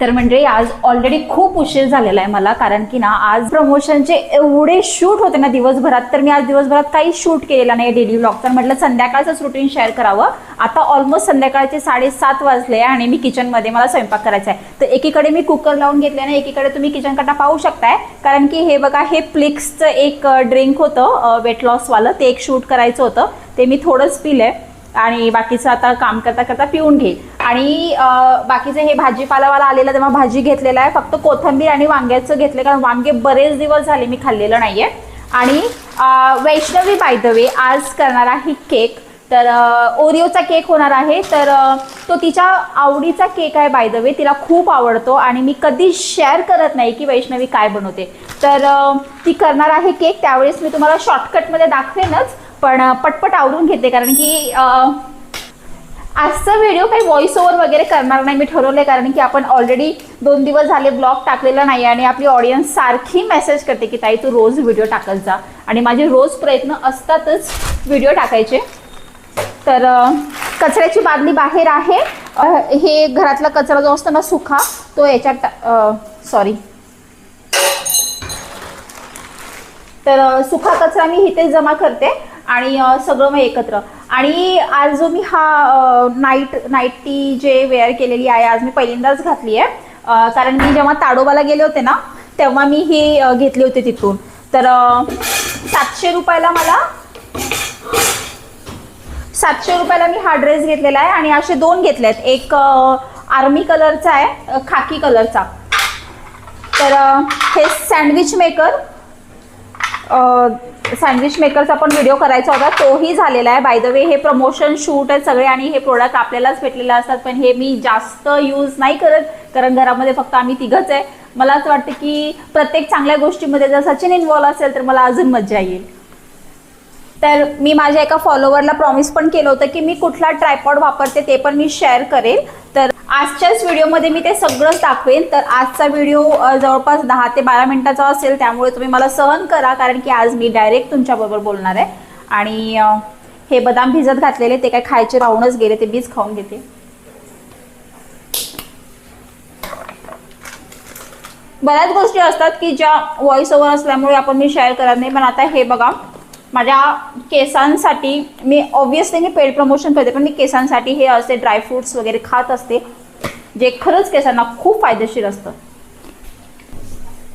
तर म्हणजे आज ऑलरेडी खूप उशीर झालेला आहे मला कारण की ना आज प्रमोशनचे एवढे शूट होते ना दिवसभरात तर मी आज दिवसभरात काही शूट केलेला नाही डेली व्लॉग तर म्हटलं संध्याकाळचंच रुटीन शेअर करावं. आता ऑलमोस्ट संध्याकाळचे साडेसात वाजले आहे आणि मी किचनमध्ये मला स्वयंपाक करायचा आहे. तर एकीकडे मी कुकर लावून घेतले आणि एकीकडे तुम्ही किचन कट्टा पाहू शकताय कारण की हे बघा हे प्लिक्सचं एक ड्रिंक होतं वेट लॉसवालं ते एक शूट करायचं होतं. ते मी थोडंच पिलंय. आणि बाकीचं आता काम करता करता पिऊन घेईल. आणि बाकीचे बाकीचं हे भाजीपालावाला आलेलं तेव्हा भाजी घेतलेलं आहे. फक्त कोथंबीर आणि वांग्याचं घेतलं कारण वांगे बरेच दिवस झाले मी खाल्लेलं नाहीये. आणि वैष्णवी बाय द वे आज करणार आहे केक. तर ओरिओचा केक होणार आहे. तर तो तिच्या आवडीचा केक आहे बाय द वे तिला खूप आवडतो. आणि मी कधी शेअर करत नाही की वैष्णवी काय बनवते. तर ती करणार आहे केक. त्यावेळेस मी तुम्हाला शॉर्टकटमध्ये दाखवेनच. पण पटपट आवरून घेते कारण की आजचा व्हिडिओ काही व्हॉइस ओव्हर वगैरे करणार नाही मी ठरवलंय कारण की आपण ऑलरेडी दोन दिवस झाले ब्लॉग टाकलेला नाही आणि आपली ऑडियन्स सारखी मेसेज करते की ताई तू रोज व्हिडिओ टाकत जा. आणि माझे रोज प्रयत्न असतातच व्हिडिओ टाकायचे. तर कचऱ्याची बादली बाहेर आहे. हे घरातला कचरा जो असतो ना सुखा तो याच्यात सॉरी तर सुखा कचरा मी इथे जमा करते. आणि सगळं मग एकत्र. आणि आज जो मी हा नाईट नाईटी जे वेअर केलेली आहे आज मी पहिल्यांदाच घातली आहे. कारण मी जेव्हा ताडोबाला गेले होते ना तेव्हा मी हे घेतली होती तिथून. तर सातशे रुपयाला मला सातशे रुपयाला मी हा ड्रेस घेतलेला आहे. आणि असे दोन घेतले आहेत एक आर्मी कलरचा आहे खाकी कलरचा तर हे सँडविच मेकर सँडविच मेकरचा पण व्हिडिओ करायचा होता. तोही झालेला आहे. बाय द वे हे प्रमोशन शूट आहे सगळे आणि हे प्रोडक्ट आपल्यालाच भेटलेले असतात. पण हे मी जास्त यूज नाही करत. कारण घरामध्ये फक्त आम्ही तिघच आहे. मला असं वाटतं की प्रत्येक चांगल्या गोष्टीमध्ये जर सचिन इन्वॉल्व असेल तर मला अजून मजा येईल. तर मी माझ्या एका फॉलोवरला प्रॉमिस पण केलं होतं की मी कुठला ट्रायपॉड वापरते ते पण मी शेअर करेल. तर आजच्याच व्हिडिओमध्ये मी ते सगळंच दाखवेन. तर आजचा व्हिडिओ जवळपास दहा ते बारा मिनिटाचा असेल त्यामुळे तुम्ही मला सहन करा कारण की आज मी डायरेक्ट तुमच्याबरोबर बोलणार आहे. आणि हे बदाम भिजत घातलेले ते काय खायचे राहूनच गेले ते बीज खाऊन घेते. बऱ्याच गोष्टी असतात की ज्या व्हॉइस ओव्हर असल्यामुळे आपण मी शेअर करत नाही पण आता हे बघा माझ्या केसांसाठी मी ऑब्विसली मी पेड प्रमोशन करते पण मी केसांसाठी हे असे ड्रायफ्रुट्स वगैरे खात असते. जे खरंच केसांना खूप फायदेशीर असतं.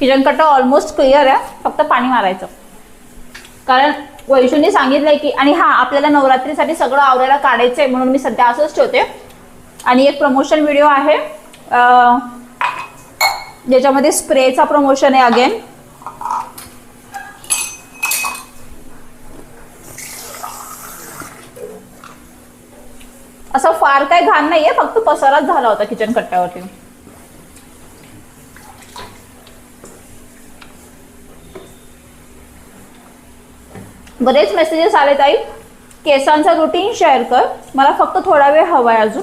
किचन कट्टा ऑलमोस्ट क्लिअर आहे फक्त पाणी मारायचं. कारण वैशूने सांगितलंय की आणि हा आपल्याला नवरात्रीसाठी सगळं आवरायला काढायचं आहे म्हणून मी सध्या असंच ठेवते. आणि एक प्रमोशन व्हिडिओ आहे ज्याच्यामध्ये स्प्रेचा प्रमोशन आहे अगेन असं फार काय घाण नाहीये फक्त पसाराच झाला होता किचन कट्ट्यावरती. बरेच मेसेजेस आले ताई केसांचा रुटीन शेअर कर. मला फक्त थोडा वेळ हवाय अजून.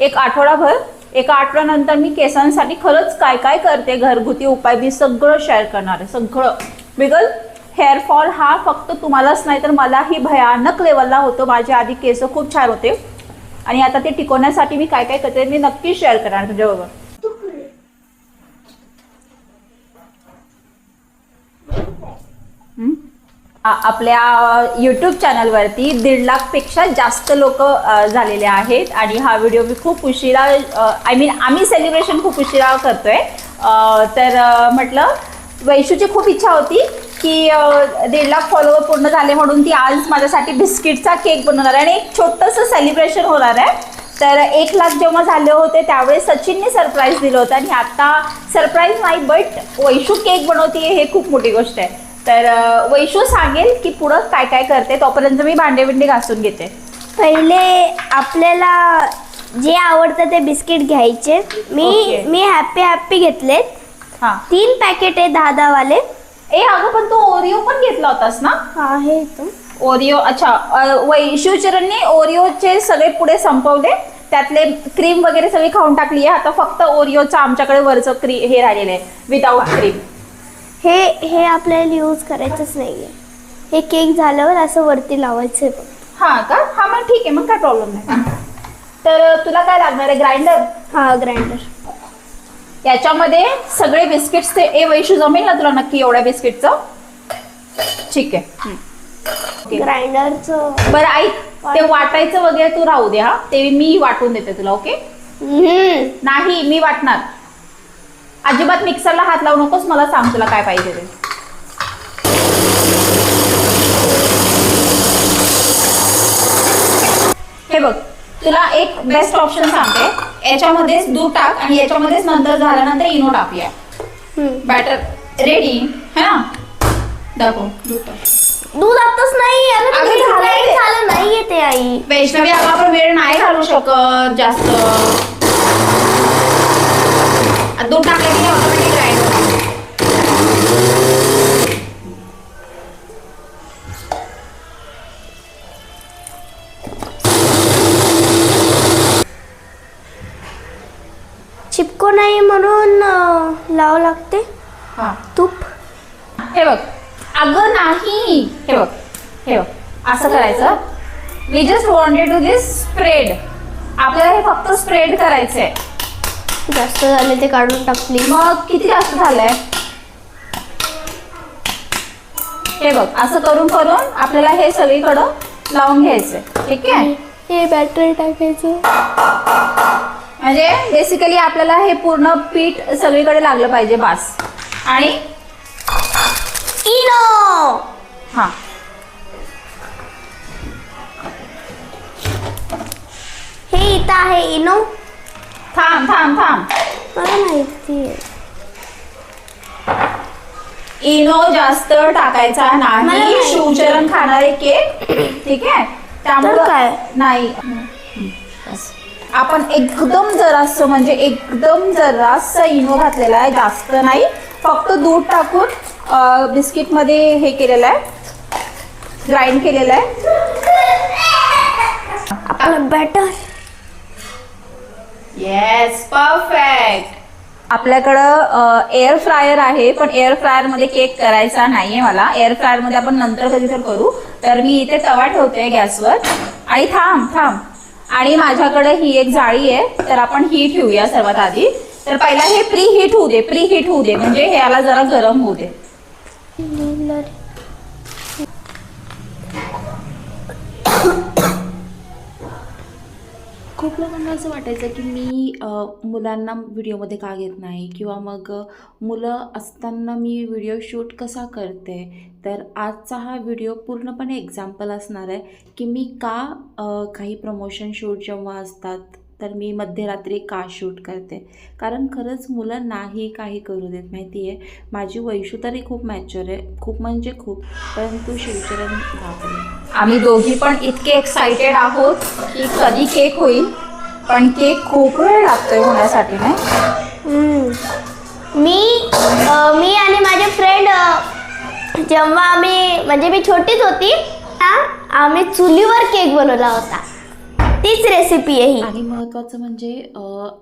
एक आठवडाभर एका आठवड्यानंतर मी केसांसाठी खरंच काय काय करते घरगुती उपाय मी सगळं शेअर करणार आहे सगळं. बिकॉज हेअरफॉल हा फक्त तुम्हालाच नाही तर मलाही भयानक लेवलला होतो. माझे आधी केस खूप छान होते. आणि आता ते टिकवण्यासाठी मी काय काय करते मी नक्की शेअर करणार तुझ्याबरोबर. आपल्या यूट्यूब चॅनलवरती दीड लाखपेक्षा जास्त लोक झालेले आहेत आणि हा व्हिडिओ मी खूप उशिरा आय मीन आम्ही सेलिब्रेशन खूप उशिरा करतोय. तर म्हटलं वैशूची खूप इच्छा होती की दीड लाख फॉलोअर पूर्ण झाले म्हणून ती आज माझ्यासाठी बिस्किटचा केक बनवणार आहे. आणि एक छोटंसं सेलिब्रेशन होणार आहे. तर एक लाख जेव्हा झाले होते त्यावेळेस सचिनने सरप्राईज दिलं होतं. आणि आता सरप्राईज नाही बट वैशू केक बनवते हे खूप मोठी गोष्ट आहे. तर वैशू सांगेल की पुढं काय काय करते. तोपर्यंत मी भांडे बिंडे घासून घेते. पहिले आपल्याला जे आवडतं ते बिस्किट घ्यायचे. मी ओके. मी हॅपी हॅपी घेतलेत. तीन पॅकेट आहे दहा दहा वाले ए अगं पण तू ओरिओ पण घेतला होतास ना? आहे तो. ओरिओ अच्छा अं, वैशू चरणने ओरिओचे सगळे पुढे संपवले. त्यातले क्रीम वगैरे सगळी खाऊन टाकली आहे. आता फक्त ओरिओचं आमच्याकडे वरचं क्री हे राहिलेलं आहे विदाऊट क्रीम हे हे आपल्याला यूज करायचंच नाहीये. हे केक झाल्यावर असं वरती लावायचं आहे बघ. हा का? हा मग ठीक आहे मग काय प्रॉब्लेम नाही. तर तुला काय लागणार आहे ग्राइंडर हा ग्राइंडर याच्यामध्ये सगळे बिस्किट्स ते ए वैशू जमेल ना तुला नक्की एवढ्या बिस्किटचं ठीक आहे. ग्राइंडरचं बरं ऐक ते वाटायचं वगैरे तू राहू दे हा. ते मी वाटून देते तुला ओके. नाही मी वाटणार. अजिबात मिक्सरला हात लावू नकोस मला सांग तुला काय पाहिजे ते. हे बघ तुला एक बेस्ट ऑप्शन सांगते. याच्यामध्येच दूध टाक आणि याच्यामध्येच नंतर झाल्यानंतर इनो टाकूया. बॅटर रेडी है ना? दाखव. दूध टाक. दूध आताच नाही अरे अगं, नाही ते. झालं नाही येते आई. वैष्णवी अगं आपण वेळ नाही घालू शकत जास्त. दूध टाकलं की ऑटोमॅटिक हा. तूप? हे बघ. अगं नाही. हे बघ. हे बघ. असं करायचं. We just wanted to this spread आपल्याला हे फक्त स्प्रेड करायचंय. जास्त झाले ते काढून टाकली. मग किती जास्त झालंय? हे बघ. असं करून करून आपल्याला हे सगळीकडं लावून घ्यायचंय. ठीक आहे? हे बॅटरी टाकायचं. म्हणजे बेसिकली आपल्याला हे पूर्ण पीठ सगळीकडे लागलं पाहिजे बास. आणि इनो! हा. हे इथं आहे इनो. थांब थांब थांब. मला माहिती इनो जास्त टाकायचा नाही. शिवचरण खाणारे केक ठीक आहे? तर काय? नाही. आपण एकदम जरासं म्हणजे एकदम जरासं इनो घातलेला आहे जास्त नाही. फक्त दूध टाकून बिस्किटमध्ये हे केलेलं आहे. ग्राइंड केलेलं आहे. आपलं बॅटर. येस परफेक्ट आपल्याकडं एअर फ्रायर आहे पण एअर फ्रायरमध्ये केक करायचा नाहीये मला. एअर फ्रायरमध्ये आपण नंतर कधी तर करू. तर मी इथे तवा ठेवते गॅसवर. आणि थांब थांब. आणि माझ्याकडे ही एक जाळी आहे तर आपण ही ठेवूया सर्वात आधी. तर पहिला हे प्री हीट होऊ दे प्री हीट होऊ दे म्हणजे हे याला जरा गरम होऊ दे. खूप लोकांना असं वाटायचं की मी मुलांना व्हिडिओमध्ये का घेत नाही? किंवा मग मुलं असताना मी व्हिडिओ शूट कसा करते? तर आजचा हा व्हिडिओ पूर्णपणे एक्झाम्पल असणार आहे की मी का काही प्रमोशन शूट जेव्हा असतात तर मी मध्यरात्री का शूट करते? कारण खरंच मुलं नाही काही करू देत माहिती आहे माझी वैशू तरी खूप मॅच्युअर आहे. खूप म्हणजे खूप परंतु शिवचरण आम्ही दोघी पण इतके एक्साइटेड आहोत की कधी केक होईल पण केक खूप वेळ लागतोय होण्यासाठी नाही. मी मी आणि माझे फ्रेंड जेव्हा आम्ही म्हणजे मी छोटीच होती आम्ही चुलीवर केक बनवला होता. तीच रेसिपी आहे ही. आणि महत्त्वाचं म्हणजे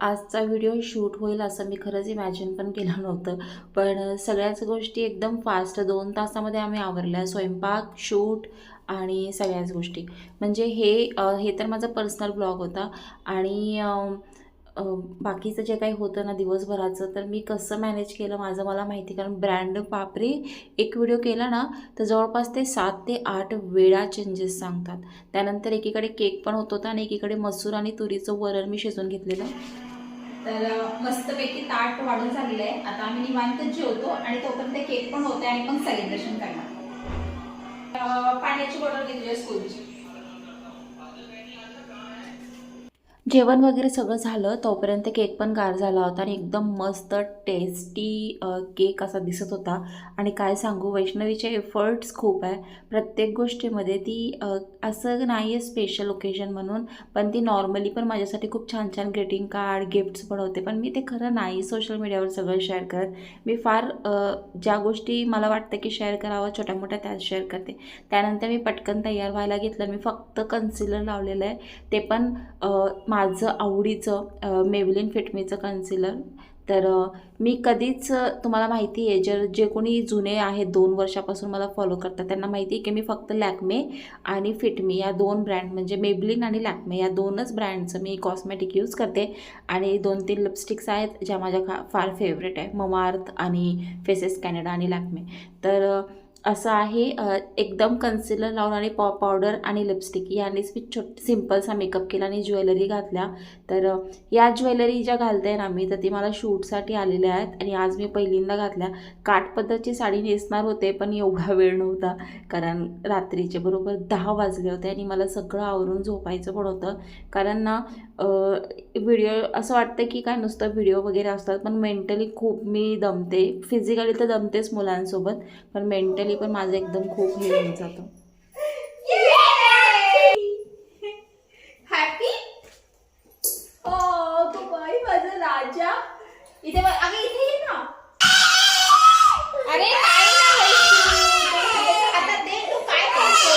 आजचा व्हिडिओ शूट होईल असं मी खरंच इमॅजिन पण केलं नव्हतं. पण सगळ्याच गोष्टी एकदम फास्ट दोन तासामध्ये आम्ही आवरल्या. स्वयंपाक शूट आणि सगळ्याच गोष्टी. म्हणजे हे हे तर माझा पर्सनल ब्लॉग होता. आणि बाकीचं जे काही होतं ना दिवसभराचं तर मी कसं मॅनेज केलं माझं मला माहिती कारण ब्रँड बापरे एक व्हिडिओ केला ना तर जवळपास ते सात ते आठ वेळा चेंजेस सांगतात. त्यानंतर एकीकडे केक पण होत होता आणि एकीकडे मसूर आणि तुरीचं वरण मी शिजवून घेतलेलं. तर मस्तपैकी ताट वाढून झालेलं आहे. आता आम्ही निवांत जेवतो आणि तोपर्यंत केक पण होते आणि मग सेलिब्रेशन करणार. पाण्याची बॉटल घेतली स्कूलची जेवण वगैरे सगळं झालं तोपर्यंत केक पण गार झाला होता आणि एकदम मस्त टेस्टी केक असा दिसत होता. आणि काय सांगू वैष्णवीचे एफर्ट्स खूप आहे. प्रत्येक गोष्टीमध्ये ती असं नाही आहे स्पेशल ओकेजन म्हणून पण ती नॉर्मली पण माझ्यासाठी खूप छान छान ग्रीटिंग कार्ड गिफ्ट्स बनवते पण मी ते खरं नाही सोशल मीडियावर सगळं शेअर करत. मी फार ज्या गोष्टी मला वाटतं की शेअर करावं छोट्या मोठ्या त्यात शेअर करते. त्यानंतर मी पटकन तयार व्हायला घेतलं. मी फक्त कन्सिलर लावलेलं आहे. ते पण माझं आवडीचं मेवलिन फिटमीचं कन्सिलर तर मी कधीच तुम्हाला माहिती आहे जर जे कोणी जुने आहेत दोन वर्षापासून मला फॉलो करतात त्यांना माहिती आहे की मी फक्त लॅकमे आणि फिटमी या दोन ब्रँड म्हणजे मेबलिन आणि लॅकमे या दोनच ब्रँडचं मी कॉस्मेटिक यूज करते. आणि दोन तीन लिपस्टिक्स आहेत ज्या माझ्या खा फार फेवरेट आहे ममार्थ आणि फेसेस कॅनडा आणि लॅकमे. तर असं आहे एकदम कन्सिलर लावून आणि पॉ पावडर आणि लिपस्टिक यानेच मी छोट सिम्पलसा मेकअप केला आणि ज्वेलरी घातल्या. तर या ज्वेलरी ज्या घालते ना मी तर ती मला शूटसाठी आलेल्या आहेत आणि आज मी पहिल्यांदा घातल्या. काठपद्धतची साडी नेसणार होते पण एवढा वेळ नव्हता कारण रात्रीचे बरोबर दहा वाजले होते आणि मला सगळं आवरून झोपायचं पण होतं. कारण ना व्हिडिओ असं वाटतं की काय नुसतं व्हिडिओ वगैरे असतात पण मेंटली खूप मी दमते. फिजिकली तर दमतेच मुलांसोबत पण मेंटली पण माझं एकदम खूप हे होऊन जातं. माझा राजा. इथे बघ अगं इथे ये ना. अरे काय ना वैशू. आता दे तू काय करतो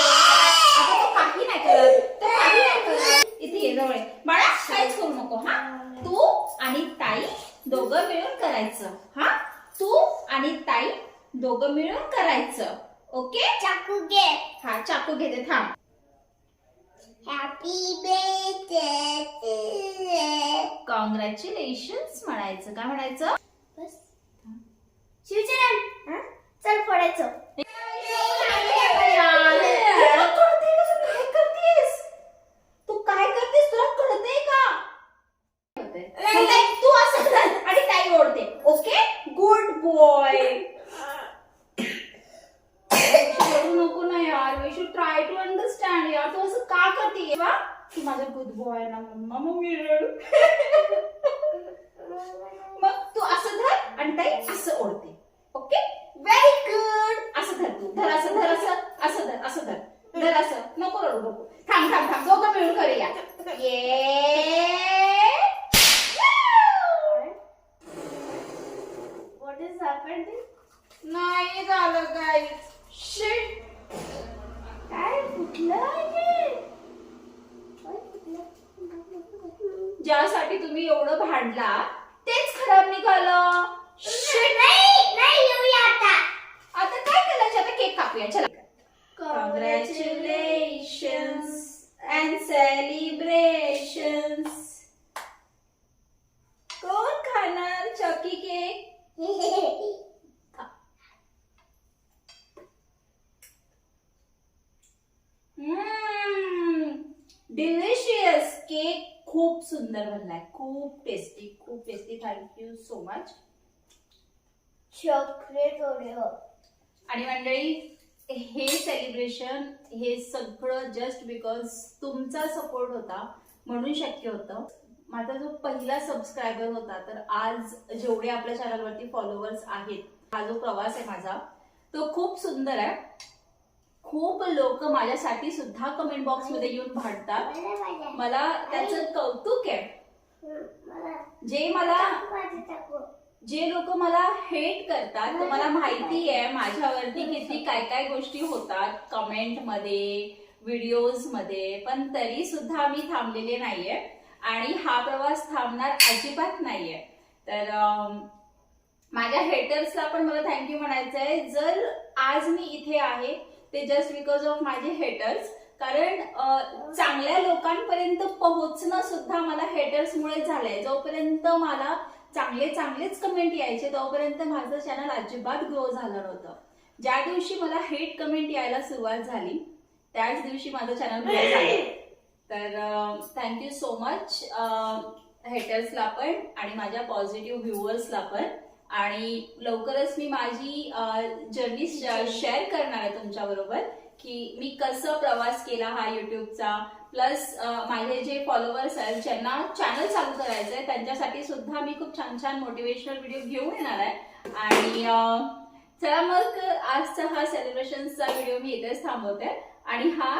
अगं तू काही नाही करत तू काही नाही करत इथे ये जवळ ये. बाळा काहीच करू नको हा तू आणि ताई दोघं मिळून करायचं हा तू आणि ताई दोघं मिळून करायचं ओके चाकू घे हा चाकू घेते थांब. हॅपी बर्थडे कॉंग्रॅच्युलेशन्स म्हणायचं. काय म्हणायचं बस शिवचरण चल फोडायचं काय करतेस तू काय करतेस तुला कळतंय का तू असं कर आणि ताई ओढते ओके गुड बॉय करू नको ना यार we should try to understand यार तू असं का करते वा की माझा गुड बॉय ना मम्मा मम्मी रड मग तू असं धर आणि ताई असं ओढते ओके व्हेरी गुड असं धर तू धर असं धर असं असं धर असं धर धर असं नको रडू नको थांब थांब थांब दोघं मिळून करूया ये What is happening? नाही झालं काय शिट काय फुटलं आहे? काय फुटलं? ज्यासाठी तुम्ही एवढं भांडला तेच खराब निघालं शिट नाही नाही येऊया आता आता काय करायचं आता केक कापूया चला Congratulations and celebrations. कोण खाणार चॉकी केक डिलिशियस केक खूप सुंदर बनलाय खूप टेस्टी खूप tasty thank you so much chocolate Oreo आणि मंडळी हे सेलिब्रेशन हे सगळं जस्ट बिकॉज तुमचा सपोर्ट होता म्हणून शक्य होतं. माझा जो पहिला सबस्क्रायबर होता तर आज जेवढे आपल्या चॅनलवरती फॉलोअर्स आहेत हा जो प्रवास आहे माझा तो खूप सुंदर आहे. खूप लोक माझ्यासाठी सुद्धा कमेंट बॉक्समध्ये येऊन भांडतात. मला त्याचं कौतुक आहे. जे मला जे लोक मला हेट करतात मला माहिती आहे माझ्यावरती किती काय काय गोष्टी होतात कमेंटमध्ये व्हिडिओजमध्ये पण तरी सुद्धा मी थांबलेले नाहीये. आणि हा प्रवास थांबणार अजिबात नाहीये. तर माझ्या हेटर्सला पण मला थँक्यू म्हणायचं आहे जर आज मी इथे आहे ते जस्ट बिकॉज ऑफ माझे हेटर्स कारण चांगल्या लोकांपर्यंत पोहोचणं सुद्धा मला हेटर्समुळे झालंय. जोपर्यंत मला चांगले चांगलेच कमेंट यायचे तोपर्यंत माझं चॅनल अजिबात ग्रो झालं नव्हतं. ज्या दिवशी मला हेट कमेंट यायला सुरुवात झाली त्याच दिवशी माझं चॅनल ग्रो झालं. तर थँक्यू सो मच हेटर्सला पण आणि माझ्या पॉझिटिव्ह व्ह्युअर्सला पण. आणि लवकरच मी माझी जर्नी शेअर करणार आहे तुमच्याबरोबर की मी कसं प्रवास केला हा युट्यूबचा प्लस माझे जे फॉलोअर्स आहेत ज्यांना चॅनल चालू करायचं आहे त्यांच्यासाठी सुद्धा मी खूप छान छान मोटिवेशनल व्हिडिओ घेऊन येणार आहे. आणि चला मग आजचा हा सेलिब्रेशनचा व्हिडिओ मी इथेच थांबवते. आणि हा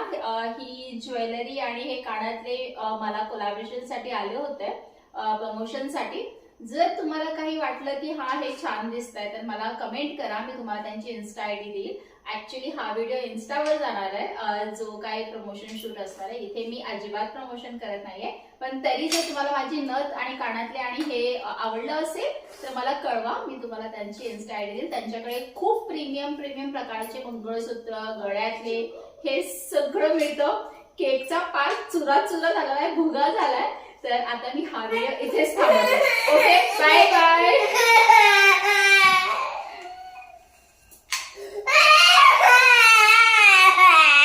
ही ज्वेलरी आणि हे कानातले मला कोलॅबरेशनसाठी आले होते प्रमोशनसाठी जर तुम्हाला काही वाटलं की हा हे छान दिसत आहे तर मला कमेंट करा. मी तुम्हाला त्यांची इन्स्टा आय डी देईल. ऍक्च्युली हा व्हिडिओ इन्स्टावर जाणार आहे. जो काही प्रमोशन शूट असणार आहे इथे मी अजिबात प्रमोशन करत नाहीये. पण तरी जर तुम्हाला माझी नथ आणि कानातले आणि हे आवडलं असेल तर मला कळवा. मी तुम्हाला त्यांची इन्स्टा आयडी देईल त्यांच्याकडे खूप प्रीमियम प्रीमियम प्रकारचे मंगळसूत्र गळ्यातले हे सगळं मिळतं. केकचा पार्ट चुरा चुरा झालाय भुगा झालाय. तर आता मी हा व्हिडिओ इथेच थांबवते. Okay bye bye